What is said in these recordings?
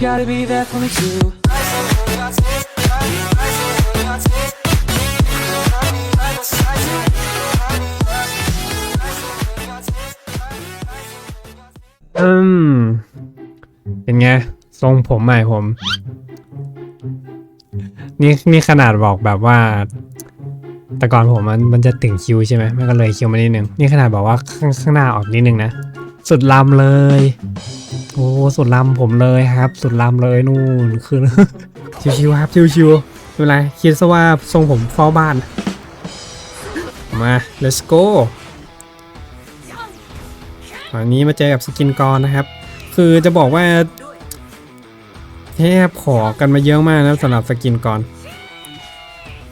gotta be there for me too. อืม เป็นไง ทรงผมใหม่ผม นี่นี่ขนาดบอกแบบว่า แต่ก่อนผมมันมันจะตึงคิวใช่ไหมมันก็เลยคิวมานิดนึง นี่ขนาดบอกว่าข้างข้างหน้าออกนิดนึงนะ สุดลำเลย โอ้สุดลำผมเลยครับ สุดลำเลยนู่นคือ ชิวๆครับชิวๆไม่เป็นไรคิดซะว่าทรงผมเฝ้าบ้าน มา let's go วันนี้มาเจอกับสกินกรนะครับ คือจะบอกว่าแทบขอกันมาเยอะมากนะสำหรับสกินกร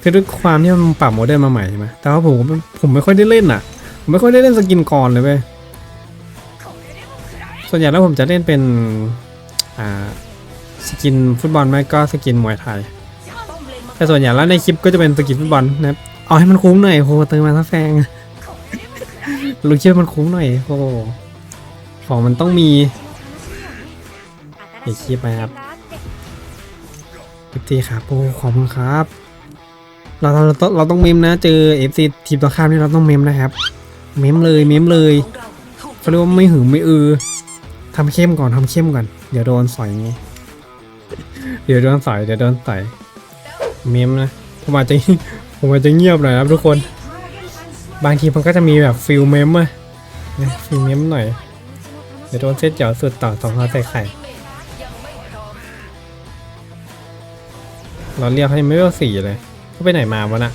คือด้วยความที่มันปรับโมเดลมาใหม่ใช่ไหมแต่ว่าผมผมไม่ค่อยได้เล่นอะ ผมไม่ค่อยได้เล่นสกินกรเลยเว้ย ส่วนใหญ่แล้วผมจะเล่นเป็นอ่าสกินฟุตบอลไม่ก็สกินมวยไทย แต่ส่วนใหญ่แล้วในคลิปก็จะเป็นสกินฟุตบอลนะครับ เอาให้มันคุ้มหน่อยโหเติมมาซะแฟงลูกเชื่อมันคุ้มหน่อยโอ้โหของมันต้องมีเดี๋ยวคลิปไปครับพิธีครับโอ้ขอบคุณครับ เราเราเราต้องเราต้องเมมนะ เจอเอฟซีทีมตัวข้ามนี่เราต้องเมมนะครับ เมมเลยเมมเลยเขาเรียกว่าไม่หึงไม่อือ ทำเข้มก่อนทำเข้มก่อนเดี๋ยวโดนสอยไงเดี๋ยวโดนสอยเดี๋ยวโดนสอยเมมนะผมอาจจะผมอาจจะเงียบหน่อยครับทุกคน บางทีมันก็จะมีแบบฟิลเมมอะนะฟิลเมมหน่อย เดี๋ยวโดนเซตเจ๋อสุดต่อสองข้าใส่ไข่เราเรียกให้ไม่ว่าสี่เลยเขาไปไหนมาวะน่ะ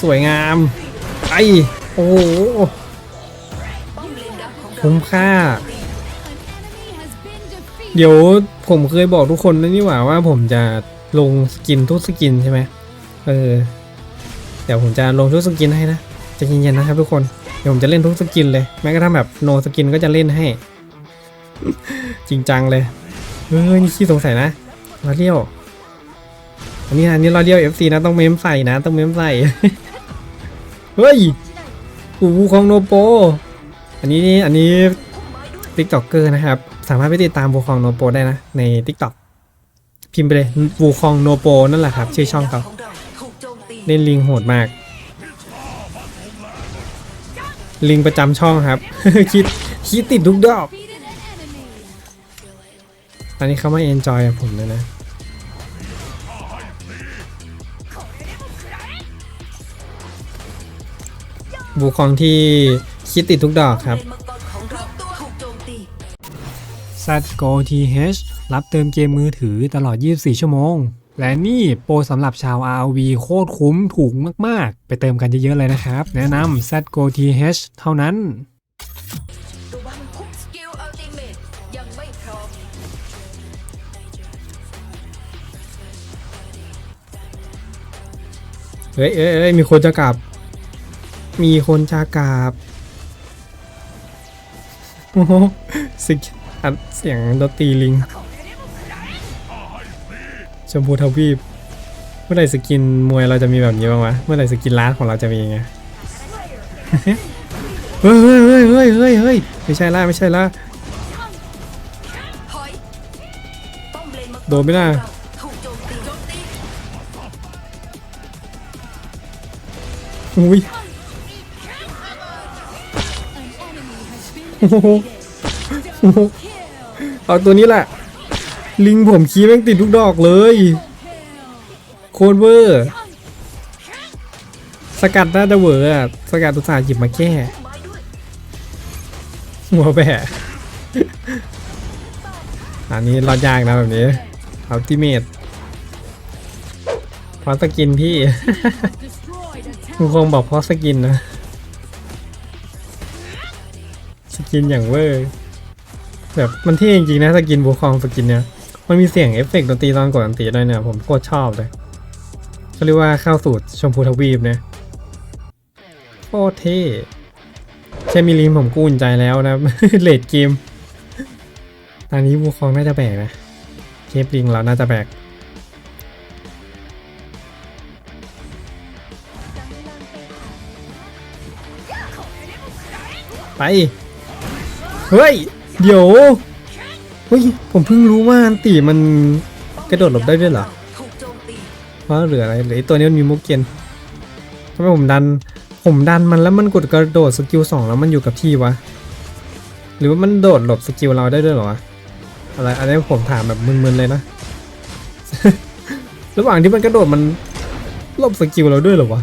สวยงาม ไอโอ้โหคุ้มค่า เดี๋ยวผมเคยบอกทุกคนแล้วนี่หว่าว่าผมจะลงสกินทุกสกินใช่ไหมเออ เดี๋ยวผมจะลงทุกสกินให้นะใจะเย็นๆนะครับทุกคน เดี๋ยวผมจะเล่นทุกสกินเลย แม้กระทั่งแบบโนสกินก็จะเล่นให้ จริงจังเลยเฮ้ยนี่ขี้สงสัยนะเราเลี้ยว อันนี้อันนี้เราเลี้ยว FC นะต้องเมมใส่นะ ต้องเมมใส่ เฮ้ยอูวูของโนโป อันนี้อันนี้ติ๊กต็อกเกอร์นะครับ สามารถไปติดตามวูคองโนโปได้นะ ใน t ิ k t o k พิมพ์ไปเลยวูคองโนโปนั่นแหละครับ ชื่อช่องเขาเล่นลิงโหดมาก ลิงประจำช่องครับ คิดคิดติดทุกดอกอันนี้เขามาเอนจอยกับผมเลยนะ บูคองที่คิดติดทุกดอกครับ z g o t h รับเติมเกมมือถือตลอด 24 ชั่วโมง และนี่โปรสำหรับชาว RV โคตรคุ้มถูกมาก ๆ ไปเติมกันเยอะ ๆ เลยนะครับ แนะนำ z g o t h เท่านั้นระวังพุ่งสกิลอัลติเมตยังไม่พร้อมเฮ้ยเอ้ยเอ้ยมีคนจะกลับ มีคนจะกลับโอ้โหสิอัดเสียงดนตรีลิง ชมพูทวีป เมื่อไหร่สกินมวยเราจะมีแบบนี้บ้างวะ เมื่อไหร่สกินร้านของเราจะมีไงเฮ้ยเฮ้ยเฮ้ยเฮ้ยเฮ้ยเฮ้ยไม่ใช่ละไม่ใช่ละโดนไม่ได้อุ้ย เอาตัวนี้แหละ ลิงผมขี้แม่งติดทุกดอกเลย โคตรเวอร์ สกัดน่าจะเวอร์อะสกัดตุตสาห์หยิบมาแก้หัวแบะอันนี้รอดยากนะแบบนี้อัลติเมทเพราะสกินพี่คุณคงบอกเพราะสกินนะ กินอย่างเวอร์แบบมันเท่จริงๆนะสกินบูคองสกินเนี่ยมันมีเสียงเอฟเฟกต์ดนตรีตอนกดดนตรีด้วยเนี่ยผมโคตรชอบเลยเขาเรียกว่าเข้าสูตรชมพูทวีปเนี่ยโคตรเท่แค่มีลิมผมกูอุ่นใจแล้วนะเลดเกมตอนนี้บูคองน่าจะแบกนะเคปลิงเราน่าจะแบกไป เฮ้ย เดี๋ยว เฮ้ย ผมเพิ่งรู้ว่าอันตีมันกระโดดหลบได้ด้วยเหรอถูกโจมตีเพราะเหลืออะไรเหลือไอตัวนี้มันมีมุกเกนทำไมผมดัน ผมดันมันแล้วมันกดกระโดดสกิลสองแล้วมันอยู่กับที่วะ หรือว่ามันโดดหลบสกิลเราได้ด้วยเหรอะอะไรอันนี้ผมถามแบบมึนๆเลยนะ ระหว่างที่มันกระโดดมันหลบสกิลเราด้วยเหรอวะ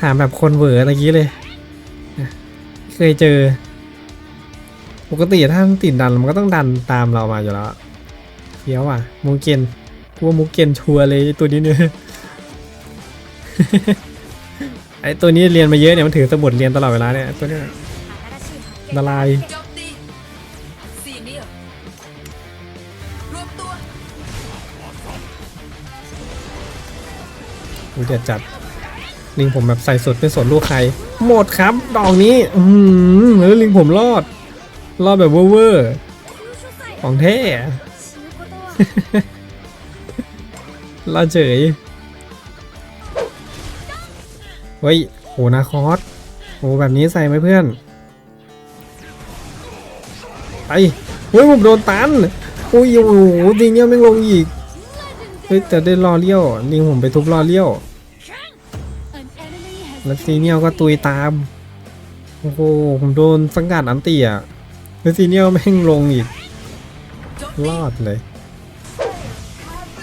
ถามแบบคนเวอร์อะไรกี้เลย ยเจอ ปกติถ้ามันติดดันมันก็ต้องดันตามเรามาอยู่แล้วเดี๋ยวอะมูเกนกูว่ามูเกนชัวร์เลยตัวนี้เนี่ยไอตัวนี้เรียนมาเยอะเนี่ยมันถือสมุดเรียนตลอดเวลาเนี่ยตัวนี้ละลายโจมตีสี่เนียรวมตัวกูจะจัด ลิงผมแบบใส่สุดไม่สนลูกใคร หมดครับ ดอกนี้ อืมแล้วลิงผมรอด รอดแบบเวอร์ของแท้รอดเฉยเฮ้ยโหนาคอสโหแบบนี้ใส่ไหมเพื่อนไปเฮ้ยผมโดนตันอุ้ยโอ้โหจริงเนี่ยไม่งลงอีกเฮ้ยแต่ได้รอเลี้ยวลิงผมไปทุบรอเลี้ยว แล้วซีเนียลก็ตุยตาม โอ้โห ผมโดนสังกัดอันตีอะแล้วซีเนียลแม่งลงอีก รอดเลย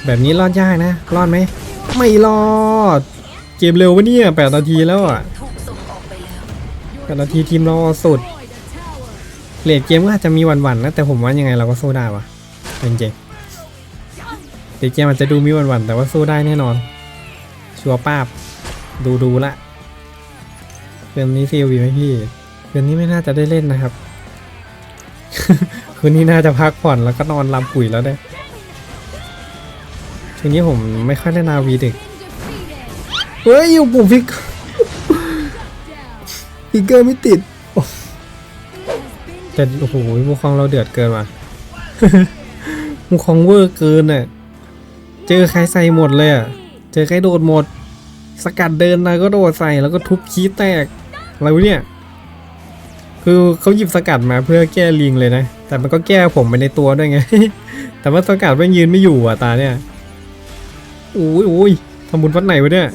แบบนี้รอดยากนะ รอดไหม ไม่รอด เกมเร็ววะเนี่ยแปดนาทีแล้วอะแปดนาทีทีมรอสุดเลดเกมก็อาจจะมีวันๆนะ แต่ผมว่ายังไงเราก็สู้ได้วะจริงๆเลดเกมอาจจะดูมีวันๆแต่ว่าสู้ได้แน่นอน ชัวร์ป้าบ ดูดูๆละ เกมนี้ซีวีไหมพี่เกมนี้ไม่น่าจะได้เล่นนะครับ คืนนี้น่าจะพักผ่อนแล้วก็นอนลำปุ๋ยแล้วได้ทีนี้ผมไม่ค่อยเล่นาวีดึกเฮ้ยอยู่ปุ่มฟิกฟิกเกอร์ไม่ติดแต่โอ้โหมูคองเราเดือดเกินว่ะมูคองเวอร์เกินอะเจอใครใส่หมดเลยอะเจอใครโดดหมด สกัดเดินมาก็โดดใส่แล้วก็ทุบคีย์แตก อะไรวะเนี่ย คือเขาหยิบสกัดมาเพื่อแก้ลิงเลยนะ แต่มันก็แก้ผมไปในตัวด้วยไง แต่ว่าสกัดไม่งยืนไม่อยู่อะตาเนี่ยโอ้ยโอ้ยทำบุญวัดไหนวะเนี่ย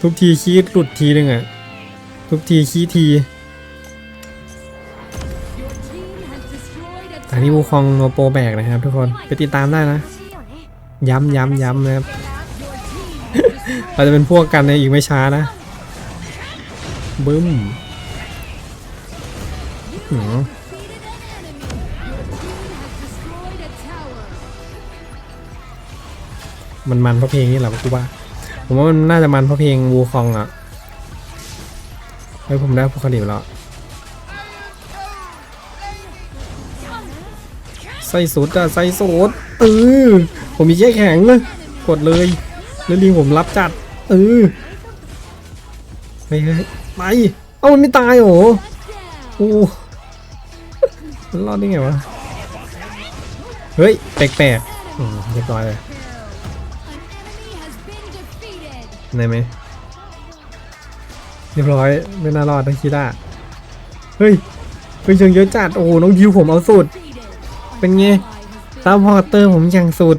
ทุบทีคีย์หลุดทีนึงอะ ทุบทีคีย์ทีอันนี้วูคองโนโปแบกนะครับ ทุกคนไปติดตามได้นะ ย้ำย้ำย้ำนะครับ เราจะเป็นพวกกันในอีกไม่ช้านะ บึ้มหือมันมันเพราะเพลงนี่แหละกูว่า ผมว่ามันน่าจะมันเพราะเพลงวูคองอะเฮ้ยผมได้พวกคดิวแล้วใส่สุดอะใส่สุดเออผมมีแค่แข็งเลยกดเลย แล้วลิงผมรับจัดเออไปเฮ้ย ไป เอ้ามันไม่ตายโหรอโอ้มันรอดได้ไงวะ เฮ้ย แปลกๆอืมเรียบร้อยเลยได้ไหมเรียบร้อยไม่น่ารอดทั้งคีด้าเฮ้ยเฮ้ยเชิงเยอะจัด โอ้น้องดิวผมเอาสุด เป็นไงตามพอร์เตอร์ผมอย่างสุด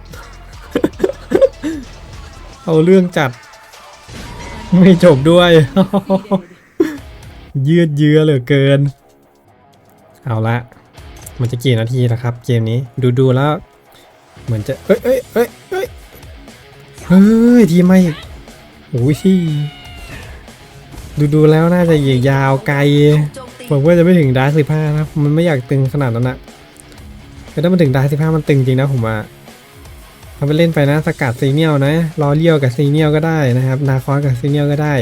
เอาเรื่องจัด ไม่จบด้วย ยืดเยื้อเหลือเกิน เอาละ มันจะกี่นาทีนะครับ เกมนี้ดูดูๆแล้ว เหมือนจะ เอ้ยเอ้ยเอ้ยเอ้ยเฮ้ยทีไม่โอ้ยที่ดูดูๆแล้วน่าจะอีกยาวไกลผมว่าจะไม่ถึงดาร์สิบห้านะ มันไม่อยากตึงขนาดนั้นนะแต่ถ้ามันถึงดาร์สิบห้ามันตึงจริงนะผมว่าทำไปเล่นไปนะสกัดซีเนียลนะลอเลี้ยวกับซีเนียลก็ได้นะครับ นาคอสกับซีเนียลก็ได้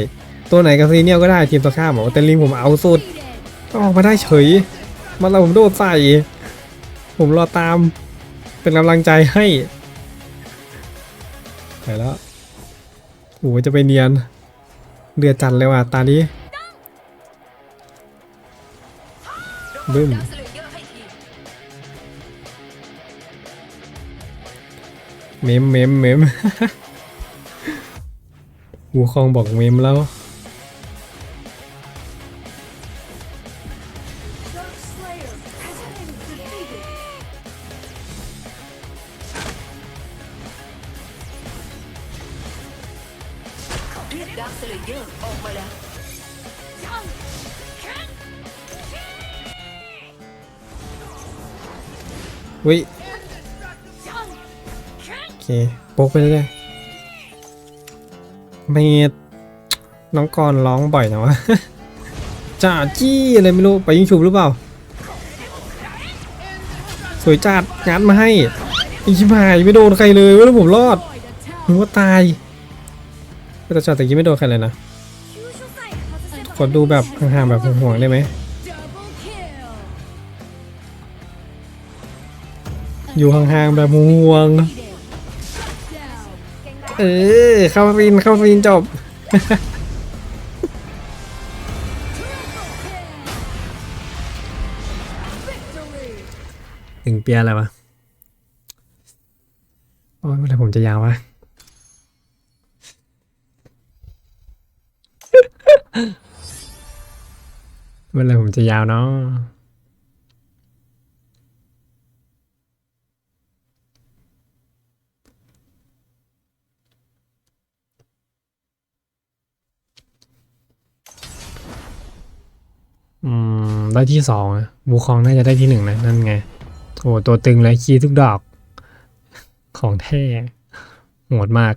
ตัวไหนกับซีเนียลก็ได้ทีมตัวข้ามบอแต่ลิงผมเอาสุดออกมาได้เฉยมาเราผมโดดใส่ ผมรอตาม เป็นกำลังใจให้ไปแล้วโอ้โหจะไปเนียน เดือดจัดเลยว่ะตานี้บึ้มเมมเมมเมมวูคองบอกเมมแล้ว วิโอเคโป๊กไปเรื่อยๆไม่น้องกรร้องบ่อยนะวะจ่าจี้อะไรไม่รู้ ไปยิงฉุบหรือเปล่า สวยจัดงัดมาให้อีชิบหายไม่โดนใครเลยว่าผมรอด Destroyed a นึกว่าตายแต่จ่าแต่กี้ไม่โดนใครเลยนะ กดดูแบบห่างๆแบบห่วงๆได้ไหม อยู่ห่างๆแบบห่วง เออ เข้าฟินเข้าฟินจบ Victory. ถึงเปียอะไรวะ โอ้ยเมื่อไรผมจะยาววะเมื่อไรผมจะยาวเนาะ ได้ที่สองบูคองน่าจะได้ที่หนึ่งนะ นั่นไงโอ้ตัวตึงเลยคีย์ทุกดอก ของแท้โหดมาก